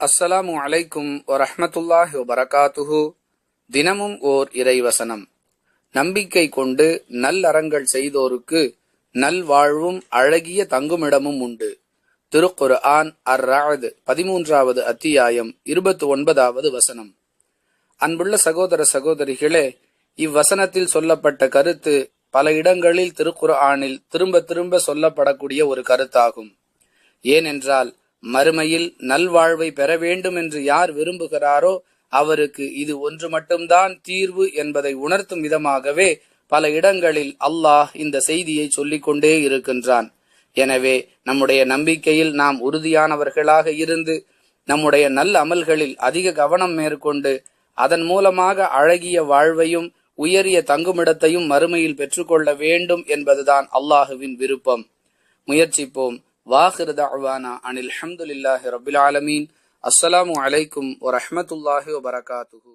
அஸ்ஸலாமு அலைக்கும் வரஹமத்துல்லாஹி வபரகாத்துஹு. தினமும் ஓர் இறைவசனம். நம்பிக்கை கொண்டு நல்லறங்கள் செய்தோருக்கு நல்வாழ்வும் அழகிய தங்குமிடமும் உண்டு. திருக்குர் ஆன் அர் ராது பதிமூன்றாவது அத்தியாயம் இருபத்தி ஒன்பதாவது வசனம். அன்புள்ள சகோதர சகோதரிகளே இவ்வசனத்தில் சொல்லப்பட்ட கருத்து பல இடங்களில் திருக்குர் ஆனில் திரும்ப திரும்ப சொல்லப்படக்கூடிய ஒரு கருத்தாகும். ஏனென்றால் மறுமையில் நல்வாழ்வை பெற வேண்டும் என்று யார் விரும்புகிறாரோ அவருக்கு இது ஒன்று மட்டும்தான் தீர்வு என்பதை உணர்த்தும் விதமாகவே பல இடங்களில் அல்லாஹ் இந்த செய்தியை சொல்லிக்கொண்டே இருக்கின்றான். எனவே நம்முடைய நம்பிக்கையில் நாம் உறுதியானவர்களாக இருந்து நம்முடைய நல்ல அமல்களில் அதிக கவனம் மேற்கொண்டு அதன் மூலமாக அழகிய வாழ்வையும் உயரிய தங்குமிடத்தையும் மறுமையில் பெற்றுக்கொள்ள வேண்டும் என்பதுதான் அல்லாஹுவின் விருப்பம். முயற்சிப்போம். வாஹிர் தஅவானா அனில் ஹம்துலில்லாஹி ரபில் ஆலமீன் அஸ்ஸலாமு அலைக்கும் வரஹ்மத்துல்லாஹி வபரகாத்துஹு